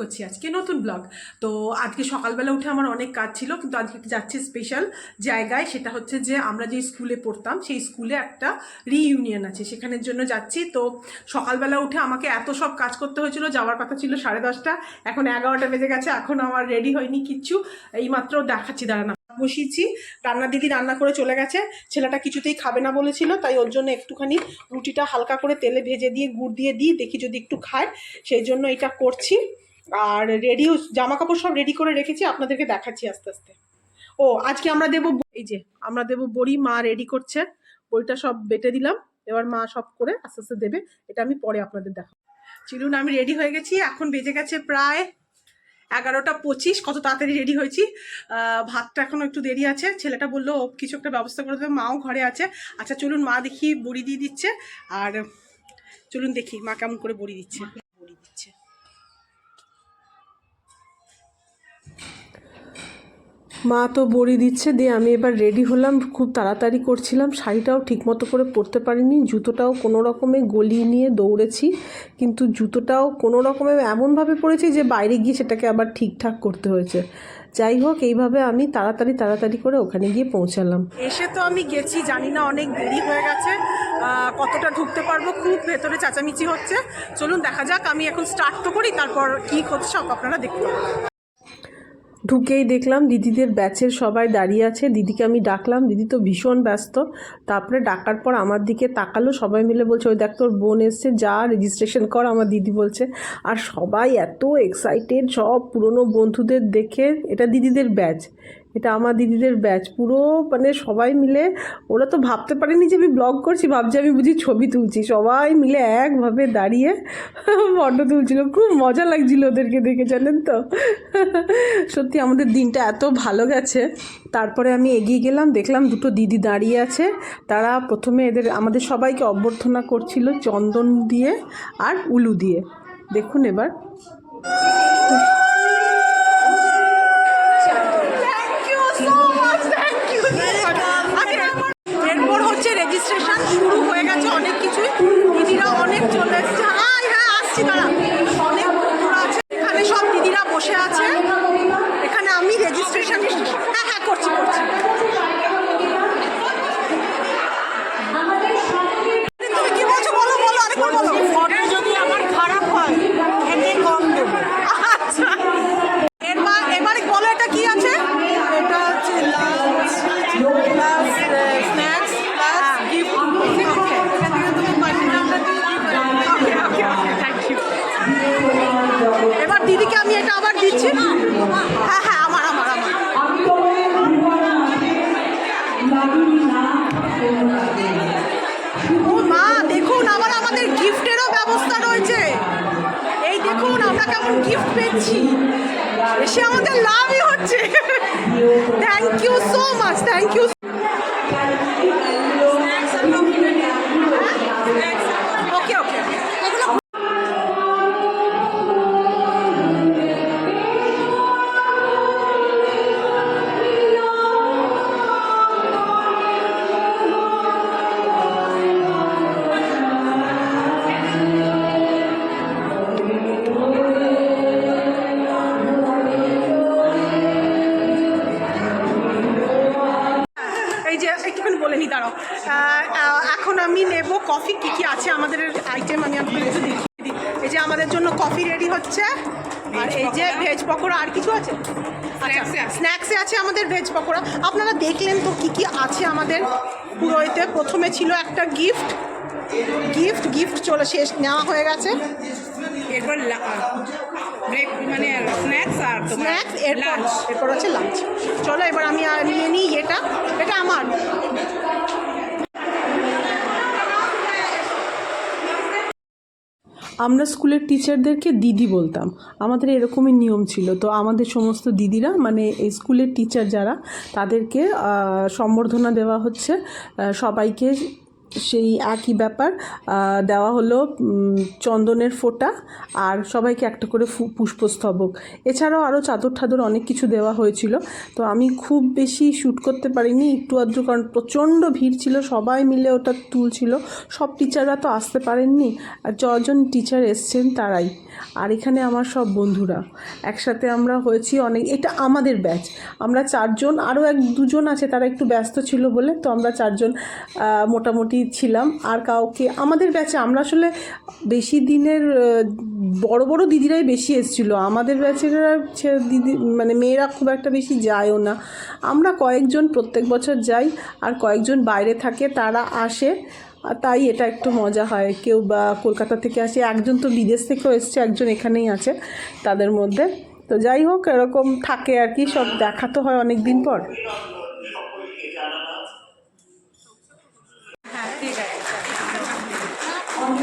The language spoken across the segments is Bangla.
করছি আজকে নতুন ব্লগ তো আজকে সকালবেলা উঠে আমার অনেক কাজ ছিল, কিন্তু আজকে যাচ্ছি স্পেশাল জায়গায়, সেটা হচ্ছে যে আমরা যে স্কুলে পড়তাম, সেই স্কুলে একটা রিইউনিয়ন আছে, সেখানের জন্য যাচ্ছি। তো সকালবেলা উঠে আমাকে এত সব কাজ করতে হয়েছিল, যাওয়ার কথা ছিল সাড়ে দশটা, এখন এগারোটা বেজে গেছে, এখন আমার রেডি হয়নি কিচ্ছু, এইমাত্র দেখাচ্ছি, দাঁড়ানো বসিয়েছি, রান্না দিদি রান্না করে চলে গেছে, ছেলেটা কিছুতেই খাবে না বলেছিল, তাই ওর জন্য একটুখানি রুটিটা হালকা করে তেলে ভেজে দিয়ে, গুড় দিয়ে দিই, দেখি যদি একটু খায়, সেই জন্য এটা করছি। আর রেডি জামা কাপড় সব রেডি করে রেখেছি, আপনাদেরকে দেখাচ্ছি আস্তে আস্তে। ও, আজকে আমরা দেবো এই যে, আমরা দেবো বড়ি, মা রেডি করছে। বড়িটা সব বেটে দিলাম, এবার মা সব করে আস্তে আস্তে দেবে। এটা আমি পরে আপনাদের দেখাবো। চিলুন, আমি রেডি হয়ে গেছি, এখন বেজে গেছে প্রায় এগারোটা পঁচিশ, কত তাড়াতাড়ি রেডি হয়েছি। ভাতটা এখনও একটু দেরি আছে, ছেলেটা বলল কিছু একটা ব্যবস্থা করে দেবে, মাও ঘরে আছে। আচ্ছা চলুন মা দেখি বড়ি দিয়ে দিচ্ছে, আর চলুন দেখি মা কেমন করে বড়ি দিচ্ছে। বড়ি দিচ্ছে। মা তো বড়ি দিচ্ছে, দিয়ে আমি এবার রেডি হলাম, খুব তাড়াতাড়ি করছিলাম, শাড়িটাও ঠিকমতো করে পরতে পারিনি, জুতোটাও কোনো রকমে গলিয়ে নিয়ে দৌড়েছি, কিন্তু জুতোটাও কোনো রকমে এমনভাবে পরেছি যে বাইরে গিয়ে সেটাকে আবার ঠিকঠাক করতে হয়েছে। যাই হোক, এইভাবে আমি তাড়াতাড়ি তাড়াতাড়ি করে ওখানে গিয়ে পৌঁছালাম। এসে তো আমি গেছি, জানি না অনেক দেরি হয়ে গেছে কতটা ঢুকতে পারব, খুব ভেতরে চেঁচামেচি হচ্ছে। চলুন দেখা যাক, আমি এখন স্টার্ট তো করি, তারপর কি হচ্ছে সব আপনারা দেখতে ঢুকেই দেখলাম দিদিদের ব্যাচের সবাই দাঁড়িয়ে আছে। দিদিকে আমি ডাকলাম, দিদি তো ভীষণ ব্যস্ত। তারপরে ডাকার পর আমার দিকে তাকালো, সবাই মিলে বলছে, ওই দেখ, তোর বোন এসছে, যা রেজিস্ট্রেশন কর, আমার দিদি বলছে। আর সবাই এত এক্সাইটেড সব পুরনো বন্ধুদের দেখে, এটা দিদিদের ব্যাচ। এটা আমার দিদিদের ব্যাচ। পুরো মানে সবাই মিলে, ওরা তো ভাবতে পারেনি যে আমি ব্লগ করছি, ভাবছি আমি বুঝি ছবি তুলছি। সবাই মিলে একভাবে দাঁড়িয়ে ফটো তুলছিল। খুব মজা লাগছিল ওদেরকে দেখে, জানেন তো? সত্যি আমাদের দিনটা এত ভালো গেছে। তারপরে আমি এগিয়ে গেলাম, দেখলাম দুটো দিদি দাঁড়িয়ে আছে। তারা প্রথমে এদের, আমাদের সবাইকে অভ্যর্থনা করছিল চন্দন দিয়ে আর উলু দিয়ে। দেখুন এবার thank you so much thank you এরপর হচ্ছে রেজিস্ট্রেশন শুরু হয়ে গেছে অনেক কিছুই। দিদিরা অনেক চলে গিফট সে আমাদের লাভই হচ্ছে। Thank you so much thank you এখন আমি নেব কফি। কি কি আছে আমাদের আইটেম আমি আপনাদের একটু দেখিয়ে দিই। এই যে আমাদের জন্য কফি রেডি হচ্ছে। আর এই যে ভেজ পকোড়া আর কিছু আছে? আচ্ছা স্ন্যাক্সে আছে আমাদের ভেজ পকোড়া। আপনারা দেখলেন তো কি কি আছে আমাদের পুরো এতে প্রথমে ছিল একটা গিফট গিফট গিফট চলে শেষ নেওয়া হয়ে গেছে। এরপর ব্রেক মানে স্ন্যাক্স আর স্ন্যাক্স এরপর লাঞ্চ এরপর হচ্ছে লাঞ্চ চলো এবার আমি নিয়ে নিই এটা। এটা আমার। আমরা স্কুলের টিচারদেরকে দিদি বলতাম। আমাদের এরকমই নিয়ম ছিল। তো আমাদের সমস্ত দিদিরা মানে এই স্কুলের টিচার যারা, তাদেরকে সম্বর্ধনা দেওয়া হচ্ছে। সবাইকে সেই একই ব্যাপার দেওয়া হলো চন্দনের ফোঁটা আর সবাইকে একটা করে পুষ্পস্তবক। এছাড়াও আরও চাদর ঠাদর অনেক কিছু দেওয়া হয়েছিল। তো আমি খুব বেশি শ্যুট করতে পারিনি, একটু আধটু, কারণ প্রচণ্ড ভিড় ছিল, সবাই মিলে ওটা তুলছিল। সব টিচাররা তো আসতে পারেননি, আর যজন টিচার এসছেন তারাই। আর এখানে আমার সব বন্ধুরা। একসাথে আমরা হয়েছি অনেক, এটা আমাদের ব্যাচ আমরা চারজন আরও এক দুজন আছে, তারা একটু ব্যস্ত ছিল বলে, তো আমরা চারজন মোটামুটি ছিলাম আর কাউকে, আমাদের ব্যাচে আমরা আসলে বেশি দিনের বড় বড় দিদিরাই বেশি এসেছিল। আমাদের ব্যাচের দিদি মানে মেয়েরা খুব একটা বেশি যায়ও না। আমরা কয়েকজন প্রত্যেক বছর যাই আর কয়েকজন বাইরে থাকে, তারা আসে। তাই এটা একটু মজা হয়, কেউ বা কলকাতা থেকে আসে, একজন তো বিদেশ থেকেও এসছে, একজন এখানেই আছে তাদের মধ্যে। তো যাই হোক, এরকম থাকে আর কি, সব দেখা তো হয় অনেক দিন পর।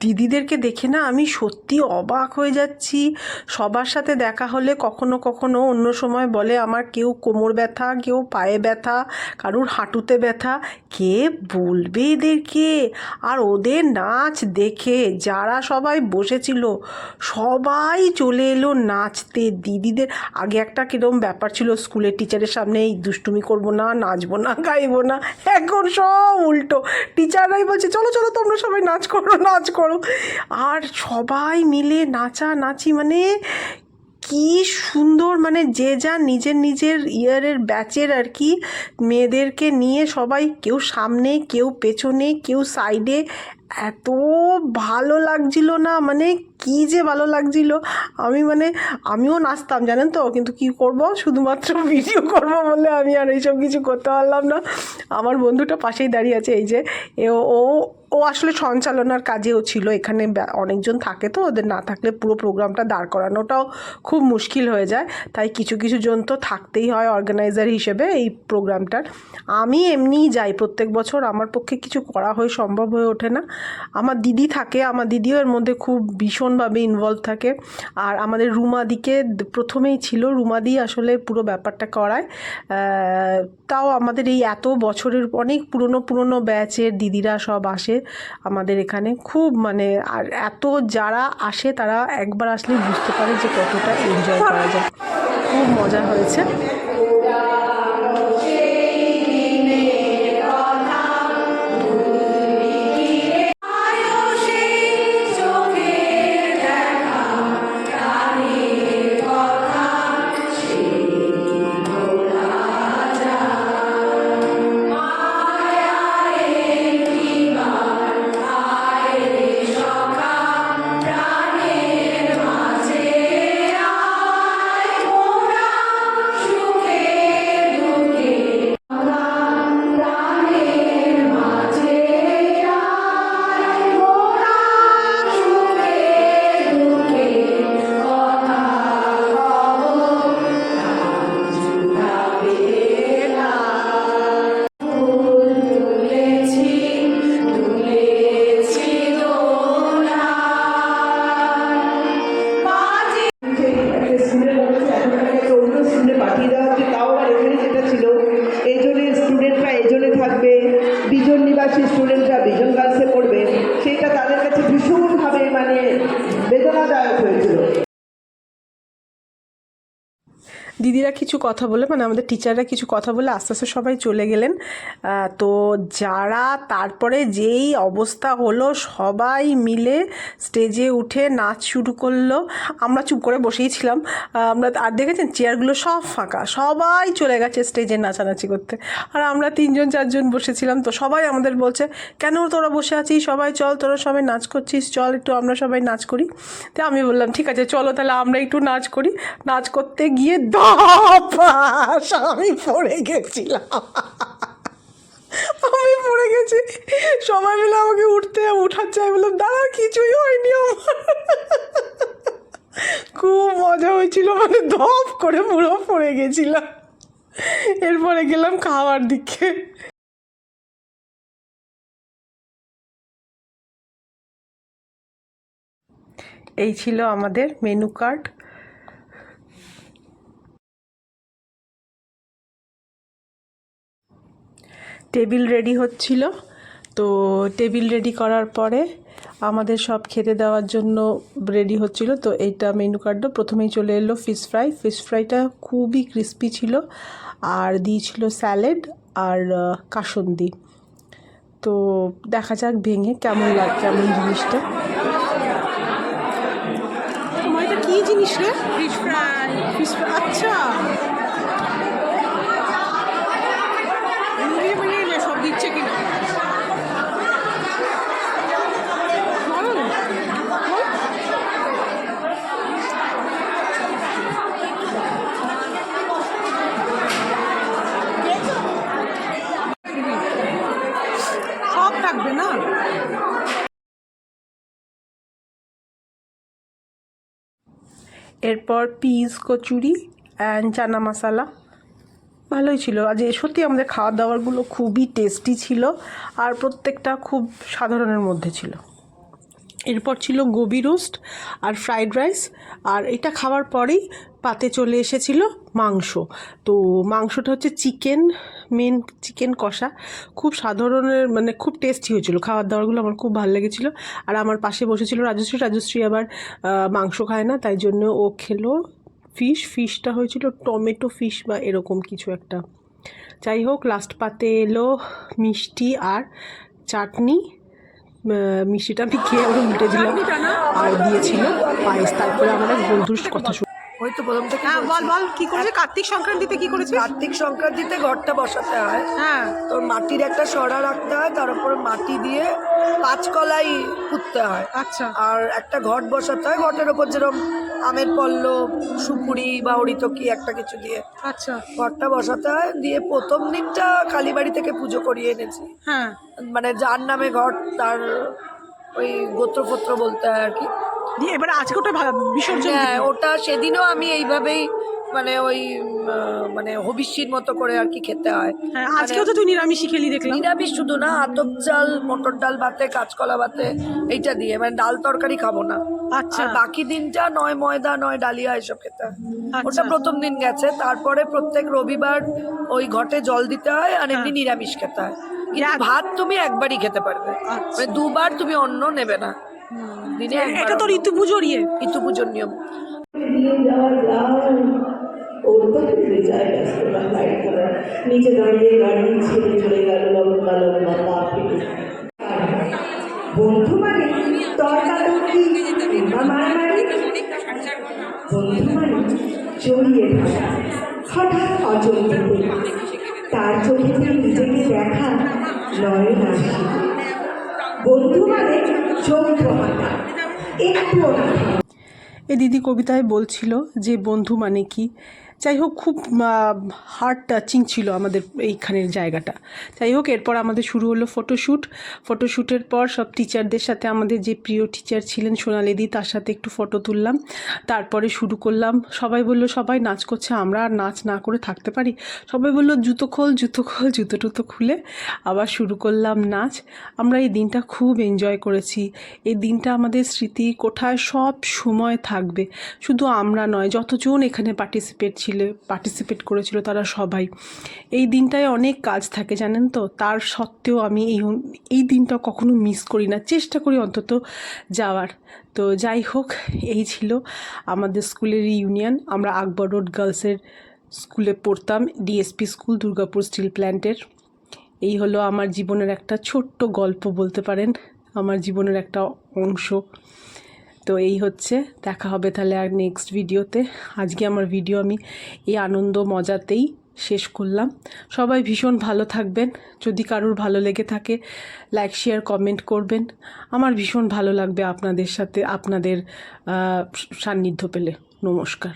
দিদিদেরকে দেখে না আমি সত্যি অবাক হয়ে যাচ্ছি। সবার সাথে দেখা হলে কখনো কখনো অন্য সময় বলে, আমার কেউ কোমর ব্যথা, কেউ পায়ে ব্যথা, কারুর হাঁটুতে ব্যথা। কে বলবে এদেরকে? আর ওদের নাচ দেখে যারা সবাই বসেছিল, সবাই চলে এলো নাচতে। দিদিদের, আগে একটা কিরম ব্যাপার ছিল স্কুলের টিচারের সামনে, এই দুষ্টুমি করব না, নাচবো না, গাইবো না। এখন সব উল্টো। টিচাররাই বলছে, চলো চলো, তোমরা সবাই নাচ করো নাচ করো। আর সবাই মিলে নাচা নাচি মানে কি সুন্দর মানে যে যা নিজের নিজের ইয়ারের ব্যাচের আর কি মেয়েদেরকে নিয়ে সবাই, কেউ সামনে, কেউ পেছনে, কেউ সাইডে, এত ভালো লাগছিল না মানে কি যে ভালো লাগছিল। আমি মানে আমিও নাচতাম, জানেন তো? কিন্তু কি করব? শুধুমাত্র ভিডিও করব বলে আমি আর এইসব কিছু করতে পারলাম না। আমার বন্ধুটা পাশেই দাঁড়িয়ে আছে, এই যে ও ও আসলে সঞ্চালনার কাজেও ছিল, এখানে অনেকজন থাকে তো, ওদের না থাকলে পুরো প্রোগ্রামটা দাঁড় করানোটাও খুব মুশকিল হয়ে যায়। তাই কিছু কিছু জন তো থাকতেই হয় অর্গানাইজার হিসেবে এই প্রোগ্রামটার। আমি এমনিই যাই প্রত্যেক বছর, আমার পক্ষে কিছু করা হয়ে সম্ভব হয়ে ওঠে না। আমার দিদি থাকে, আমার দিদিও এর মধ্যে খুব ভীষণভাবে ইনভলভ থাকে। আর আমাদের রুমাদিকে প্রথমেই ছিল, রুমাদি আসলে পুরো ব্যাপারটা করায়। তাও আমাদের এই এত বছরের অনেক পুরনো পুরনো ব্যাচের দিদিরা সব আসে। আমাদের এখানে খুব মানে আর এত যারা আসে তারা একবার আসলেই বুঝতে পারে যে কতটা এনজয় করা যায়। খুব মজা হয়েছে। দিদিরা কিছু কথা বলে মানে আমাদের টিচাররা কিছু কথা বলে আস্তে আস্তে সবাই চলে গেলেন। তো যারা তারপরে যেই অবস্থা হলো, সবাই মিলে স্টেজে উঠে নাচ শুরু করল। আমরা চুপ করে বসেই ছিলাম। আমরা আর দেখেছেন চেয়ারগুলো সব ফাঁকা, সবাই চলে গেছে স্টেজে নাচানাচি করতে। আর আমরা তিনজন চারজন বসেছিলাম, তো সবাই আমাদের বলছে, কেন তোরা বসে আছিস? সবাই চল, তোরা সবাই নাচ করছিস, চল একটু আমরা সবাই নাচ করি। তো আমি বললাম, ঠিক আছে, চলো তাহলে আমরা একটু নাচ করি। নাচ করতে গিয়ে ধপাস আমি পড়ে গেছিলাম। আমি পড়ে গেছি। সবাই মিলে আমাকে উঠতে উঠাচ্ছে আমি বললাম দাঁড়া কিছুই হয়নি আমার। খুব মজা হয়েছিল মানে ধপ করে পুরো পড়ে গেছিলাম। এরপরে গেলাম খাওয়ার দিকে। এই ছিল আমাদের মেনু কার্ড টেবিল রেডি হচ্ছিল। তো টেবিল রেডি করার পরে আমাদের সব খেতে দেওয়ার জন্য রেডি হচ্ছিল। তো এইটা মেনু কার্ডটা প্রথমেই চলে এলো ফিশ ফ্রাই। ফিশ ফ্রাইটা খুবই ক্রিস্পি ছিল আর দিয়েছিল স্যালাড আর কাসন্দি। তো দেখা যাক ভেঙে কেমন লাগ কেমন জিনিসটা। এটা কি জিনিস রে? Fish fry. Fish fry. আচ্ছা মিলিয়ে মিলিয়ে নে, সব দিচ্ছে কিনা। সব থাকবে না এরপর পিস কচুরি অ্যান্ড চানা মশালা ভালোই ছিল। আজ এ সত্যি আমাদের খাওয়া দাওয়ারগুলো খুবই টেস্টি ছিল আর প্রত্যেকটা খুব সাধারণের মধ্যে ছিল। এরপর ছিল গোবি রোস্ট আর ফ্রাইড রাইস আর এটা খাওয়ার পরেই পাতে চলে এসেছিল মাংস। তো মাংসটা হচ্ছে চিকেন মেন চিকেন কষা। খুব সাধারণের মানে খুব টেস্টি হয়েছিল। খাবার দাবারগুলো আমার খুব ভালো লেগেছিলো। আর আমার পাশে বসেছিল রাজশ্রী। রাজশ্রী আবার মাংস খায় না, তাই জন্য ও খেলো। ফিশ ফিশটা হয়েছিল টমেটো ফিশ বা এরকম কিছু একটা। যাই হোক লাস্ট পাতে এলো মিষ্টি আর চাটনি। মিষ্টিটা আমি খেয়ে আমরা উল্টে দিলাম। আর দিয়েছিল পায়েস। তারপরে আমার বন্ধুর কথা ওই তো প্রথম থেকে হ্যাঁ বল বল কি করেছে? কার্তিক সংক্রান্তিতে কি করেছিস কার্তিক সংক্রান্তিতে ঘরটা বসাতে হয়। হ্যাঁ। তোর মাটির একটা সরা রাখতে হয় তার উপর মাটি দিয়ে পাঁচ কলাই পুঁততে হয়। আচ্ছা। আর একটা ঘট বসাতে হয় ঘটের ওপর যেরকম আমের পল্লব সুপুরি বা হরিতকি একটা কিছু দিয়ে। আচ্ছা। ঘরটা বসাতে হয় দিয়ে প্রথম দিনটা কালীবাড়ি থেকে পুজো করিয়ে এনেছি। হ্যাঁ। মানে যার নামে ঘট তার ওই গোত্রপত্র বলতে হয় আর কি। দিয়ে এবারে আজকে ওটা বিসর্জন হ্যাঁ ওটা সেদিনও আমি এইভাবেই মানে ওই মানে হবিষ্যির মতো করে আর কি খেতে হয়। হ্যাঁ আজকেও তো তুই নিরামিষই খেলি দেখলাম। নিরামিষ শুধু না আতপ চাল মটর ডাল ভাতে কাঁচকলা ভাতে এইটা দিয়ে মানে ডাল তরকারি খাব না। আচ্ছা। বাকি দিনটা নয় ময়দা নয় ডালিয়া এসব খেতে হয়। আচ্ছা। ওটা প্রথম দিন গেছে তারপরে প্রত্যেক রবিবার ওই ঘটে জল দিতে হয় আর এমনি হ্যাঁ। নিরামিষ খেতে হয়। ভাত তুমি একবারই খেতে পারবে। আচ্ছা। মানে দুবার তুমি অন্ন নেবে না। দিনে এটা তো ঋতু পুজোর ইয়ে। ঋতু পুজোর নিয়ম। নিয়ে যাওয়ার ওর তো ফিরে যায় ব্যস্ততা লাইট করা। নিচে দাঁড়িয়ে গাড়ি ছেড়ে চলে গেল লম্বা লম্বা পা ফেটে বন্ধু মানে তর্কাতর্কি কিংবা মারামারি? বন্ধু মানে জড়িয়ে ধরা হঠাৎ তার চোখেতে নিজেকে দেখা নয় আসে এ দিদি কবিতায় বলছিল যে বন্ধু মানে কি? যাই হোক, খুব হার্ট টাচিং ছিল আমাদের এইখানের জায়গাটা। যাই হোক, এরপর আমাদের শুরু হলো ফটোশ্যুট ফটোশ্যুটের পর সব টিচারদের সাথে আমাদের যে প্রিয় টিচার ছিলেন সোনালিদি, তার সাথে একটু ফটো তুললাম। তারপরে শুরু করলাম। সবাই বলল, সবাই নাচ করছে, আমরা আর নাচ না করে থাকতে পারি? সবাই বলল, জুতো খোল জুতো খোল, জুতো টুতো খুলে। আবার শুরু করলাম নাচ। আমরা এই দিনটা খুব এনজয় করেছি। এই দিনটা আমাদের স্মৃতি কোঠায় সব সময় থাকবে। শুধু আমরা নয়, যতজন এখানে পার্টিসিপেট ছিল পার্টিসিপেট করেছিল তারা সবাই। এই দিনটায় অনেক কাজ থাকে, জানেন তো? তার সত্ত্বেও আমি এই এই দিনটা কখনো মিস করি না। চেষ্টা করি অন্তত যাওয়ার। তো যাই হোক, এই ছিল আমাদের স্কুলের ইউনিয়ন আমরা আকবর রোড গার্লসের স্কুলে পড়তাম ডিএসপি স্কুল, দুর্গাপুর স্টিল প্ল্যান্টের এই হলো আমার জীবনের একটা ছোট্ট গল্প বলতে পারেন। আমার জীবনের একটা অংশ। তো এই হচ্ছে। দেখা হবে তাহলে আর নেক্সট ভিডিওতে আজকে আমার ভিডিও আমি এই আনন্দ মজাতেই শেষ করলাম। সবাই ভীষণ ভালো থাকবেন। যদি কারুর ভালো লেগে থাকে লাইক শেয়ার কমেন্ট করবেন। আমার ভীষণ ভালো লাগবে আপনাদের সাথে, আপনাদের সান্নিধ্য পেলে। নমস্কার।